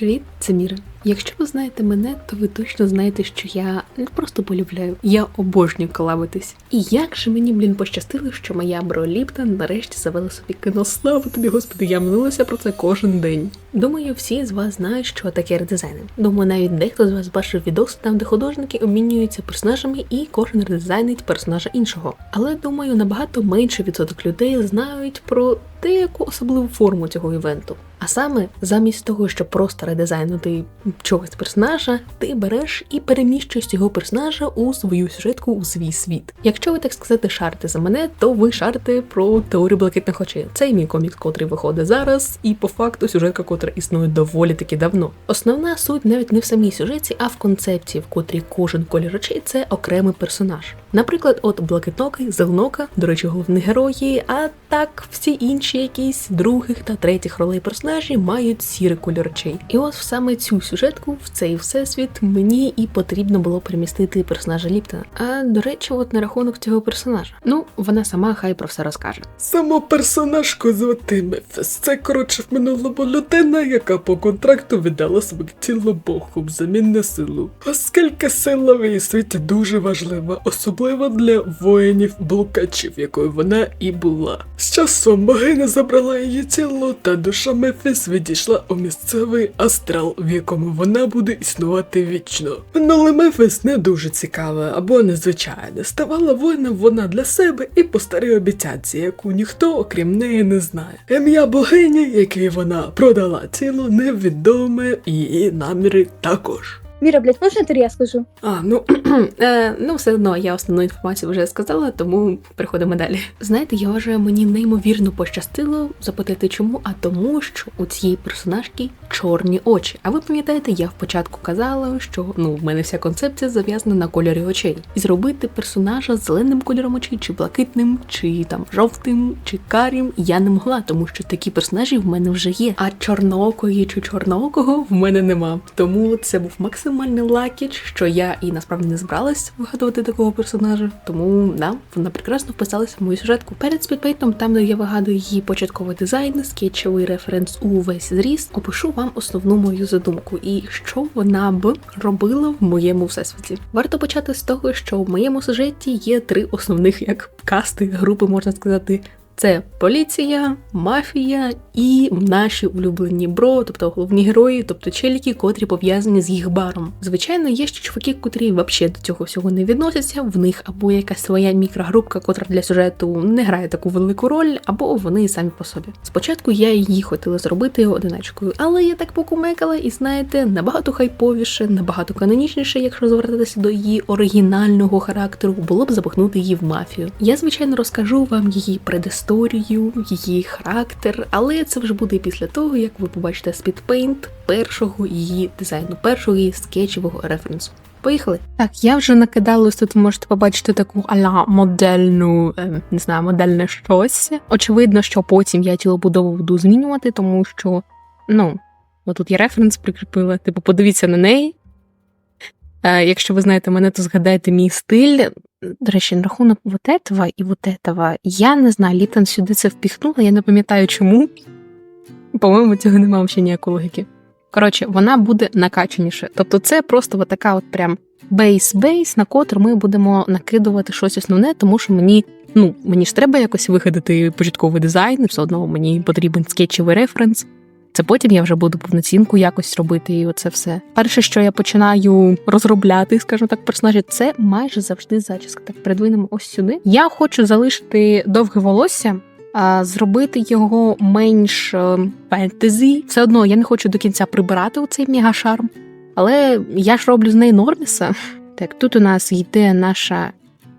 Привіт, це Міра. Якщо ви знаєте мене, то ви точно знаєте, що я не просто полюбляю, я обожнюю колабитись. І як же мені, блін, пощастило, що моя бро Ліптон нарешті завела собі канал. Слава тобі, господи, я молилася про це кожен день. Думаю, всі з вас знають, що таке редизайнер. Думаю, навіть дехто з вас бачив відос там, де художники обмінюються персонажами, і кожен редизайнить персонажа іншого. Але думаю, набагато менше відсоток людей знають про деяку особливу форму цього івенту. А саме, замість того, щоб просто редизайнити чогось персонажа, ти береш і переміщуєш цього персонажа у свою сюжетку у свій світ. Якщо ви так сказати шарите за мене, то ви шарите про теорію блакитних очей. Це мій комікс, котрий виходить зараз, і по факту сюжетка, котра існує доволі таки давно. Основна суть навіть не в самій сюжеті, а в концепції, в котрій кожен колір очей це окремий персонаж. Наприклад, от блакитнокий, зеленока, до речі, головні герої, а так всі інші якісь других та третіх ролей персонажі мають сірий кольор очей. І ось саме цю сюжетку, в цей всесвіт, мені і потрібно було перемістити персонажа Ліптона. А до речі, от на рахунок цього персонажа. Ну, вона сама хай про все розкаже. Сама персонажку звати Мефіс. Це коротше в минулому людина, яка по контракту віддала своє тіло Богу взамін на силу. Оскільки сила в її світі дуже важлива, особливо для воїнів блукачів, якою вона і була. З часом богиня забрала її тіло, та душа Мефіс відійшла у місцевий астрал, в якому вона буде існувати вічно. Минуле Мефіс не дуже цікаве або незвичайне. Ставала воїном вона для себе і по старій обіцянці, яку ніхто окрім неї не знає. Ім'я богині, якій вона продала тіло, невідоме, її наміри також. Міра, блядь, можна я я скажу? А, ну, е, ну все одно я основну інформацію вже сказала, тому переходимо далі. Знаєте, я вважаю, мені неймовірно пощастило запитати чому, а тому, що у цієї персонажки чорні очі. А ви пам'ятаєте, я в початку казала, що ну в мене вся концепція зав'язана на кольорі очей. І зробити персонажа з зеленим кольором очей, чи блакитним, чи там жовтим, чи карім я не могла, тому що такі персонажі в мене вже є. А чорноокої чи чорноокого в мене нема. Тому це був максимальний лакіч, що я і насправді не збиралась вигадувати такого персонажа. Тому да, вона прекрасно вписалася в мою сюжетку. Перед спідпейтом, там де я вигадую її початковий дизайн, скетчевий референс у весь зріст, опишу вам основну мою задумку і що вона б робила в моєму всесвіті. Варто почати з того, що в моєму сюжеті є три основних як касти групи, можна сказати. Це поліція, мафія і наші улюблені бро, тобто головні герої, тобто челіки, котрі пов'язані з їх баром. Звичайно, є ще чуваки, котрі взагалі до цього всього не відносяться. В них або якась своя мікрогрупка, котра для сюжету не грає таку велику роль, або вони самі по собі. Спочатку я її хотіла зробити одиначкою, але я так покумекала, і знаєте, набагато хайповіше, набагато канонічніше, якщо звертатися до її оригінального характеру, було б запихнути її в мафію. Я звичайно розкажу вам її предісторію, її характер, але це вже буде після того, як ви побачите спідпейнт першого її дизайну, першого її скетчевого референсу. Поїхали. Так, я вже накидала ось тут. Можете побачити таку аля модельну, е, не знаю, модельне щось. Очевидно, що потім я тілобудову буду змінювати, тому що, ну, отут я референс прикріпила. Типу, подивіться на неї. Е, якщо ви знаєте мене, то згадайте мій стиль. До речі, на рахунок вот этого і вот этого, я не знаю, Літон сюди це впіхнула, я не пам'ятаю чому. По-моєму, цього немає взагалі ніякої логіки. Коротше, вона буде накачаніше. Тобто, це просто от така от прям бейс-бейс, на котру ми будемо накидувати щось основне, тому що мені, ну, мені ж треба якось вигадати початковий дизайн, все одно мені потрібен скетчевий референс. Це потім я вже буду повноцінку якось робити, і оце все. Перше, що я починаю розробляти, скажімо так, персонажі, це майже завжди зачіска. Так, передвинемо ось сюди. Я хочу залишити довге волосся, зробити його менш е, фентезі. Все одно я не хочу до кінця прибирати оцей мегашарм. Але я ж роблю з неї норміса. Так, тут у нас йде наша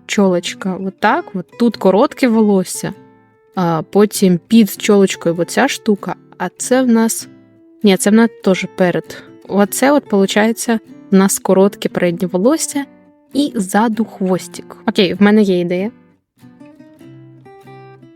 чолочка, отак, от тут коротке волосся, а потім під чолочкою оця штука, а це в нас. Ні, це в нас теж перед. Оце, от, виходить, в нас коротке переднє волосся і ззаду хвостик. Окей, в мене є ідея.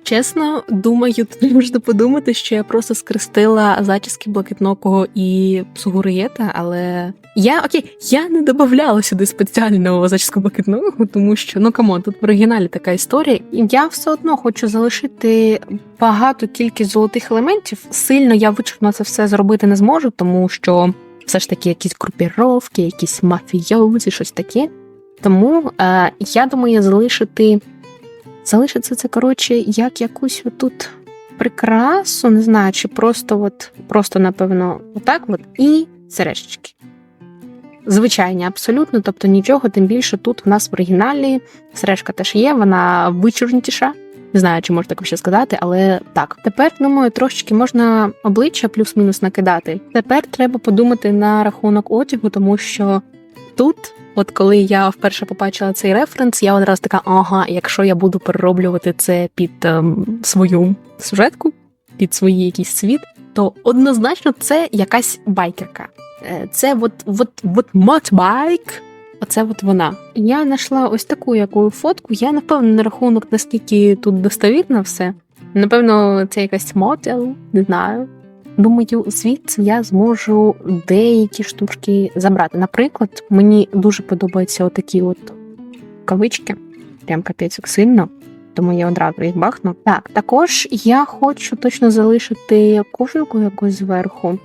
Чесно, думаю, тут можна подумати, що я просто скрестила зачіски блакитнокого і сугуриєта, але я окей, я не додавала сюди спеціального зачіску блакитного, тому що ну камон, тут в оригіналі така історія. Я все одно хочу залишити багату кількість золотих елементів. Сильно я вичерпно це все зробити не зможу, тому що все ж таки якісь групіровки, якісь мафійози, щось таке. Тому е, я думаю залишити залишиться це, коротше, як якусь отут прикрасу, не знаю, чи просто, от, просто, напевно, отак от, і сережечки. Звичайні, абсолютно, тобто нічого, тим більше тут в нас в оригіналі сережка теж є, вона вичорнітіша. Не знаю, чи можна так ще сказати, але так. Тепер, думаю, трошечки можна обличчя плюс-мінус накидати. Тепер треба подумати на рахунок одягу, тому що тут От коли я вперше побачила цей референс, я одразу така, ага, якщо я буду перероблювати це під ем, свою сюжетку, під свій якийсь світ, то однозначно це якась байкерка. Е, Це от, от, от мотбайк. Оце от вона. Я знайшла ось таку яку фотку. Я напевно на рахунок, наскільки тут достовірно все. Напевно, це якась мотел, не знаю. Думаю, звідси я зможу деякі штучки забрати. Наприклад, мені дуже подобаються отакі от кавички, прям капець сильно, тому я одразу їх бахну. Так, також я хочу точно залишити кошельку якусь зверху.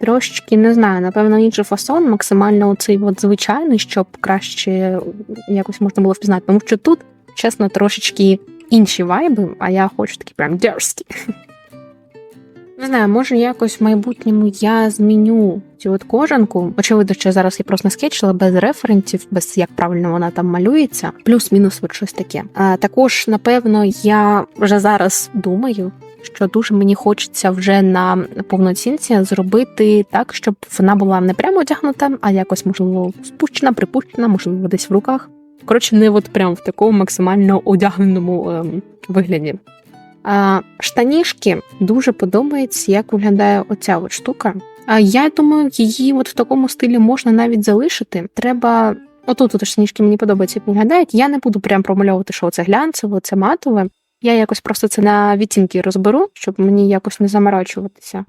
Трошечки не знаю, напевно, інший фасон, максимально оцей от звичайний, щоб краще якось можна було впізнати. Тому що тут, чесно, трошечки інші вайби, а я хочу такі прям дерзкі. Не знаю, може якось в майбутньому я зміню цю от кожанку. Очевидно, що зараз я просто скетчила без референсів, без як правильно вона там малюється, плюс-мінус от щось таке. А також, напевно, я вже зараз думаю. Що дуже мені хочеться вже на повноцінці зробити так, щоб вона була не прямо одягнута, а якось можливо спущена, припущена, можливо, десь в руках. Коротше, не от прям в такому максимально одягненому ем, вигляді. Штанішки дуже подобається, як виглядає оця от штука. Я думаю, її от в такому стилі можна навіть залишити. Треба. Отут от штанішки мені подобається, як виглядають. Я не буду прям промальовувати, що це глянцеве, це матове. Я якось просто це на відтінки розберу, щоб мені якось не заморачуватися.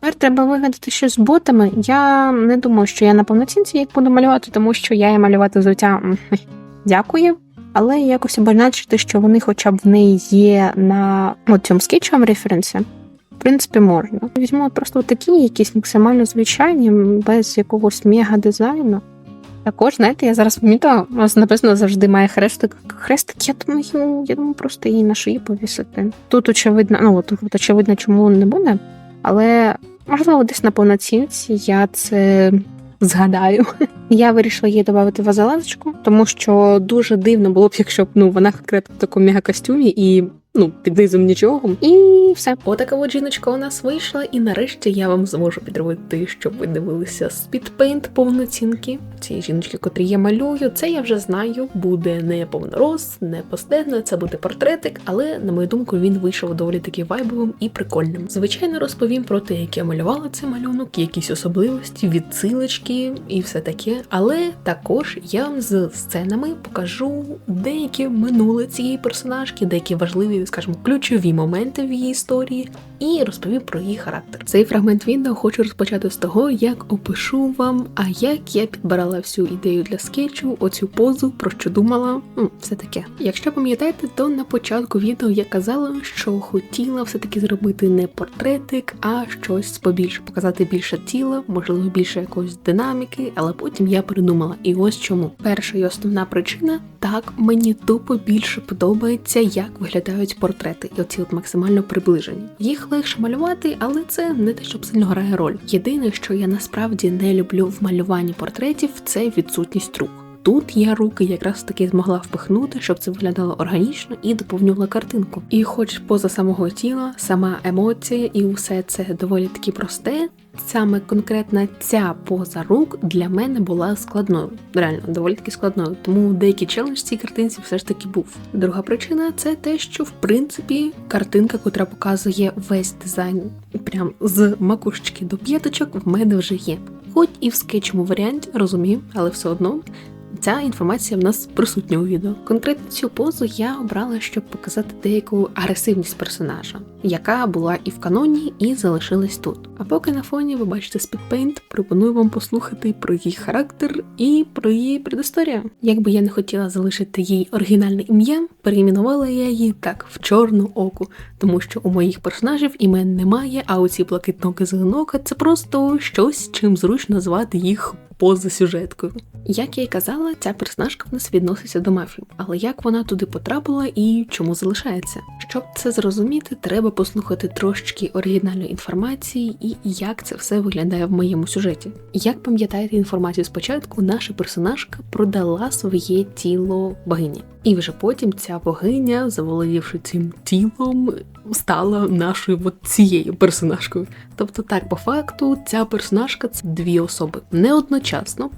Тепер треба вигадати щось з ботами. Я не думаю, що я на повноцінці їх буду малювати, тому що я її малювати взуття. Дякую але якось обозначити, що вони хоча б в неї є на от цьому скетчовому референсі. В принципі, можна. Візьму просто такі, якісь максимально звичайні, без якогось мега-дизайну. Також, знаєте, я зараз помітила, у нас написано завжди має хрестик. Хрестик, я думаю, я думаю, просто її на шиї повісити. Тут очевидно, ну тут очевидно, чому не буде, але можливо, десь на повноцінці я це згадаю. Я вирішила її додати в тому що дуже дивно було б, якщо б ну вона конкретно в такому мега-костюмі і ну, під низом нічого. І все. Отака от жіночка у нас вийшла, і нарешті я вам зможу підробити, щоб ви дивилися спідпейнт повноцінки. Цієї жіночки, котрі я малюю, це я вже знаю, буде не повнороз, не постельно, це буде портретик, але, на мою думку, він вийшов доволі таки вайбовим і прикольним. Звичайно, розповім про те, як я малювала цей малюнок, якісь особливості, відсилочки і все таке. Але також я вам з сценами покажу деякі минуле цієї персонажки, деякі важливі скажімо, ключові моменти в її історії і розповім про її характер. Цей фрагмент відео хочу розпочати з того, як опишу вам, а як я підбирала всю ідею для скетчу, оцю позу, про що думала, ну, все таке. Якщо пам'ятаєте, то на початку відео я казала, що хотіла все-таки зробити не портретик, а щось побільше, показати більше тіла, можливо, більше якоїсь динаміки, але потім я придумала. І ось чому. Перша і основна причина так мені тупо більше подобається, як виглядають портрети, і оці от максимально приближені. Їх легше малювати, але це не те, щоб сильно грає роль. Єдине, що я насправді не люблю в малюванні портретів, це відсутність рук. Тут я руки якраз таки змогла впихнути, щоб це виглядало органічно і доповнювала картинку. І, хоч поза самого тіла, сама емоція і усе це доволі таки просте, саме конкретна ця поза рук для мене була складною. Реально, доволі таки складною. Тому деякий челендж цій картинці все ж таки був. Друга причина це те, що в принципі картинка, котра показує весь дизайн, прям з макушечки до п'яточок, в мене вже є. Хоч і в скетчому варіанті, розумію, але все одно Ця інформація в нас присутня у відео. Конкретно цю позу я обрала, щоб показати деяку агресивність персонажа, яка була і в каноні, і залишилась тут. А поки на фоні ви бачите Speedpaint, пропоную вам послухати про її характер і про її предісторію. Якби я не хотіла залишити їй оригінальне ім'я, перейменувала я її так в чорну оку, тому що у моїх персонажів імен немає, а оці блакитноки зеленока це просто щось, чим зручно звати їх поза сюжеткою. Як я й казала, ця персонажка в нас відноситься до мафії, але як вона туди потрапила і чому залишається? Щоб це зрозуміти, треба послухати трошечки оригінальної інформації і як це все виглядає в моєму сюжеті. Як пам'ятаєте інформацію спочатку, наша персонажка продала своє тіло богині. І вже потім ця богиня, заволодівши цим тілом, стала нашою от цією персонажкою. Тобто, так, по факту, ця персонажка це дві особи. Не одночасно,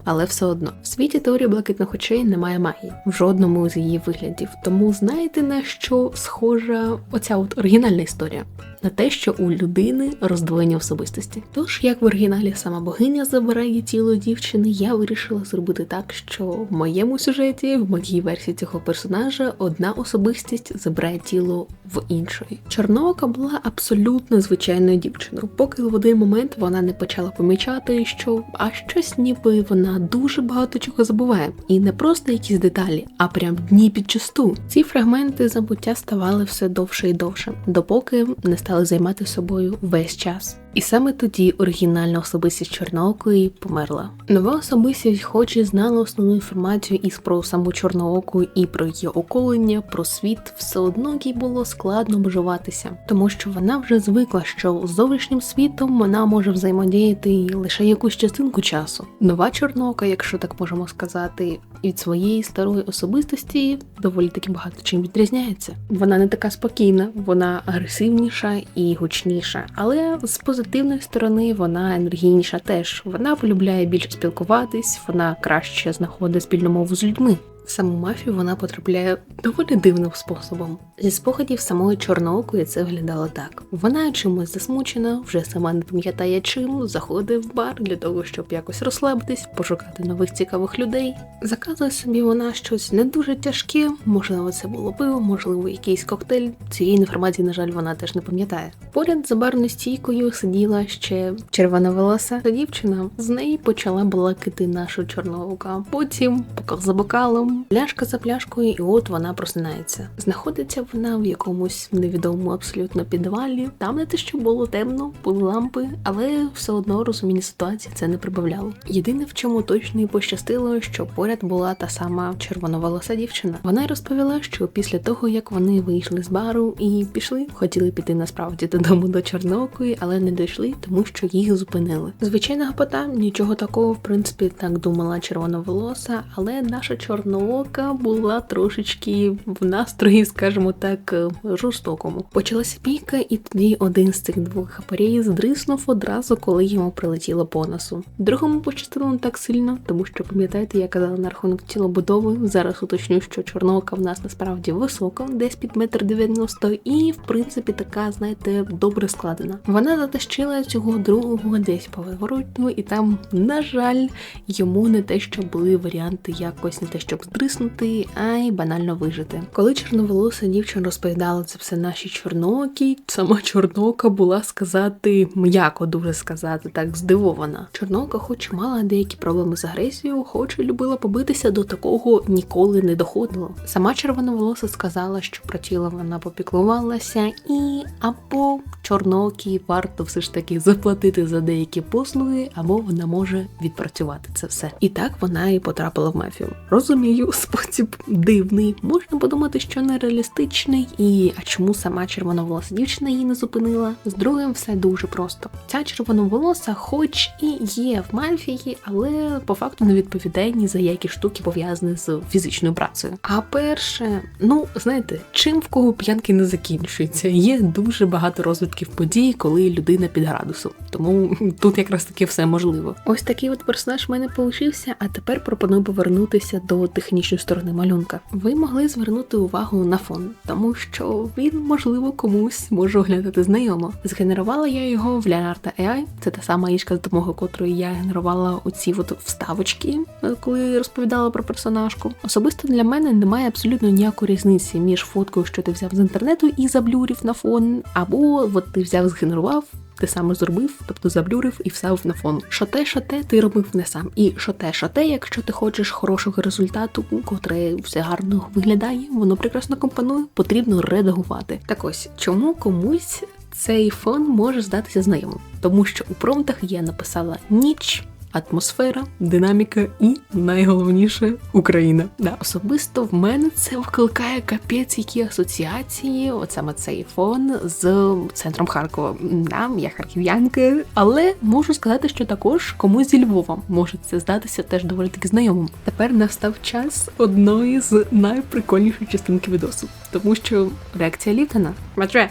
але все одно. В світі теорії блакитних очей немає магії в жодному з її виглядів. Тому знаєте на що схожа оця от оригінальна історія? На те, що у людини роздвоєння особистості. Тож, як в оригіналі сама богиня забирає тіло дівчини, я вирішила зробити так, що в моєму сюжеті, в моїй версії цього персонажа, одна особистість забирає тіло в іншої. Чорноока була абсолютно звичайною дівчиною, поки в один момент вона не почала помічати, що а щось ніби вона дуже багато чого забуває, і не просто якісь деталі, а прям дні підчасту. Ці фрагменти забуття ставали все довше і довше, допоки не стали займати собою весь час. І саме тоді оригінальна особистість Чорноокої померла. Нова особистість, хоч і знала основну інформацію і про саму Чорнооку, і про її околення, про світ, все одно їй було складно обживатися, тому що вона вже звикла, що з зовнішнім світом вона може взаємодіяти лише якусь частинку часу. Нова Чорноока, якщо так можемо сказати, від своєї старої особистості доволі таки багато чим відрізняється. Вона не така спокійна, вона агресивніша і гучніша, але з позитивної сторони вона енергійніша теж. Вона полюбляє більше спілкуватись, вона краще знаходить спільну мову з людьми. Саму мафію вона потрапляє доволі дивним способом. Зі спогадів самої чорноокої це виглядало так: вона чимось засмучена, вже сама не пам'ятає чим, заходить в бар для того, щоб якось розслабитись, пошукати нових цікавих людей. Заказує собі вона щось не дуже тяжке, можливо, це було пиво, можливо, якийсь коктейль. Цієї інформації, на жаль, вона теж не пам'ятає. Поряд за барною стійкою сиділа ще червона волоса та дівчина. З неї почала балакати наша чорноока. Потім бокал за бокалом, пляшка за пляшкою, і от вона просинається. Знаходиться вона в якомусь невідомому абсолютно підвалі. Там не те, що було темно, були лампи, але все одно розуміння ситуації це не прибавляло. Єдине, в чому точно і пощастило, що поряд була та сама червоноволоса дівчина. Вона й розповіла, що після того, як вони вийшли з бару і пішли, хотіли піти насправді додому до Чорноокої, але не дійшли, тому що їх зупинили. Звичайно, гопота, нічого такого, в принципі, так думала червоноволоса, але наша чорноока була трошечки в настрої, скажімо так, жорстокому. Почалася бійка, і тоді один з цих двох хапарей здриснув одразу, коли йому прилетіло по носу. Другому пощастило не так сильно, тому що пам'ятаєте, я казала на рахунок тілобудови. Зараз уточню, що чорнока в нас насправді висока, десь під метр дев'яносто, і в принципі така, знаєте, добре складена. Вона затащила цього другого десь по виворотню, і там, на жаль, йому не те, що були варіанти якось не те, щоб здриснути, а й банально вижити. Коли чорноволоса дівчина розповідала це все нашій чорнокій, сама чорнока була сказати м'яко дуже сказати, так здивована. Чорнока, хоч мала деякі проблеми з агресією, хоч і любила побитися, до такого ніколи не доходило. Сама червоноволоса сказала, що про тіло вона попіклувалася, і або чорноокій варто все ж таки заплатити за деякі послуги, або вона може відпрацювати це все. І так вона і потрапила в мафію. Розумію, спосіб дивний. Можна подумати, що нереалістичний, і а чому сама червоноволоса дівчина її не зупинила? З другим все дуже просто. Ця червоноволоса, хоч і є в мафії, але по факту не відповідає ні за які штуки пов'язані з фізичною працею. А перше, ну знаєте, чим в кого п'янки не закінчується, є дуже багато розвитків події, коли людина під градусом. Тому тут якраз таки все можливо. Ось такий от персонаж в мене получився. А тепер пропоную повернутися до технічної сторони малюнка. Ви могли звернути увагу на фон, тому що він, можливо, комусь може оглядати знайомо. Згенерувала я його в Leonardo AI. Це та сама ішка, з допомогою котрої я генерувала оці от вставочки, е, коли розповідала про персонажку. Особисто для мене немає абсолютно ніякої різниці між фоткою, що ти взяв з інтернету і заблюрів на фон, або от ти взяв, згенерував. Ти саме зробив, тобто заблюрив і вставив на фон. Шоте, шате, ти робив не сам. І що те, що те, якщо ти хочеш хорошого результату, котре все гарно виглядає, воно прекрасно компонує, потрібно редагувати. Так ось чому комусь цей фон може здатися знайомим? Тому що у промтах я написала ніч. Атмосфера, динаміка і найголовніше Україна. Да, особисто в мене це викликає капець які асоціації, от саме цей фон з центром Харкова. Да, я харків'янка, але можу сказати, що також комусь зі Львова може це здатися теж доволі таки знайомим. Тепер настав час одної з найприкольніших частинки відосу, тому що реакція Літона. Матре,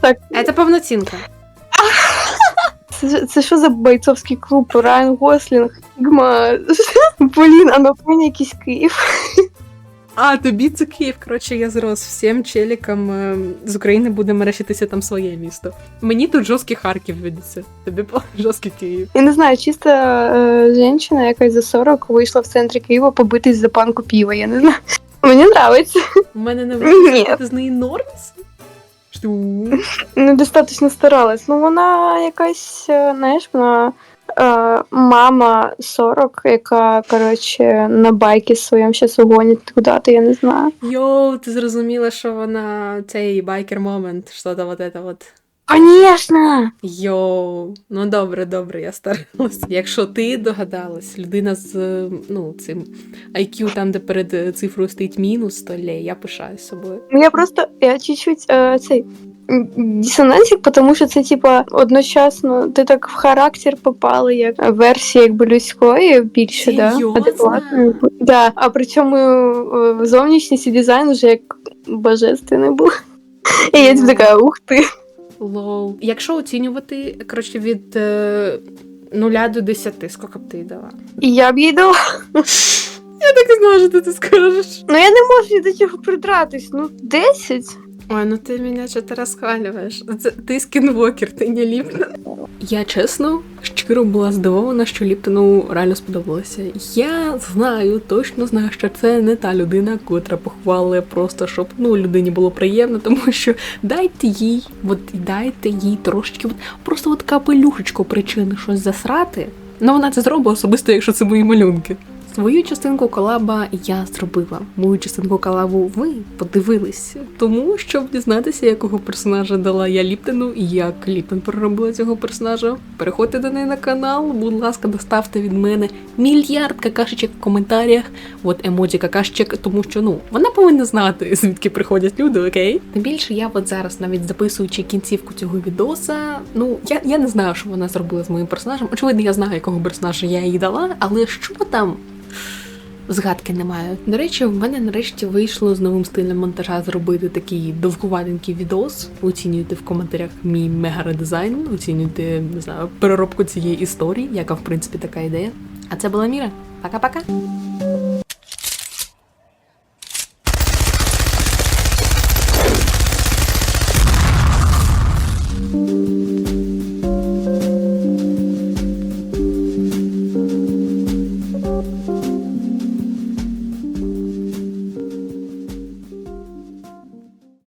Так. це повноцінка. Це, це що за бойцовський клуб? Райан Гослінг, Сігма, Полін, Анатолій, якийсь Київ. А, тобі це Київ. Коротше, я зрос всім челікам е, з України буде мерещитися там своє місто. Мені тут жорсткий Харків видиться. Тобі жорсткий Київ. Я не знаю, чисто е, жінка якась за 40 вийшла в центрі Києва побитись за панку піва, я не знаю. Мені подобається. У мене не вийшло з неї нормс. Недостатньо старалась. Ну вона якась, е, знаєш, вона е, мама 40, яка, коротше, на байки своєму ще угонять куди-то, я не знаю. Йоу, ти зрозуміла, що вона цей байкер момент, що то вот это вот. Конечно! Йоу, ну добре, добре, я старалась. Якщо ти догадалась, людина з е, ну цим IQ, там, де перед е, цифрою стоїть мінус, то лє, я пишаюсь собою. Ну, Я просто я чуть-чуть е, цей дисонансик, тому що це типа одночасно ти так в характер попала, як версія якби людської більше, да? Адекватної. Да. А при цьому е, зовнішність і дизайн вже як божественний був. І я типу така, ух ти. Лол. Якщо оцінювати, коротше, від е, 0 до 10, скільки б ти їй дала? І я б їй дала. Я так і знала, що ти це скажеш. Ну я не можу до цього придратись. Ну, 10. Ой, ну ти мене розхвалюєш. Це ти скінвокер, ти не Ліптон. Я чесно, щиро була здивована, що Ліптону реально сподобалося. Я знаю, точно знаю, що це не та людина, котра похвалує просто, щоб ну людині було приємно, тому що дайте їй, от дайте їй трошечки, от, просто от капелюшечку причини щось засрати. Ну вона це зробить особисто, якщо це мої малюнки. Свою частинку колаба я зробила. Мою частинку колабу ви подивились. Тому, щоб дізнатися, якого персонажа дала я Ліптону і як Ліптон переробила цього персонажа, переходьте до неї на канал, будь ласка, доставте від мене мільярд какашечок в коментарях. От емоджі какашечок, тому що ну вона повинна знати, звідки приходять люди, окей? Тим більше я от зараз, навіть записуючи кінцівку цього відоса, ну я, я не знаю, що вона зробила з моїм персонажем. Очевидно, я знаю, якого персонажа я їй дала, але що там? Згадки немає. До речі, в мене нарешті вийшло з новим стилем монтажа зробити такий довгуватенький відос. Оцінюйте в коментарях мій мега-редизайн, оцінюйте, не знаю, переробку цієї історії, яка в принципі така ідея. А це була Міра. Пока-пока!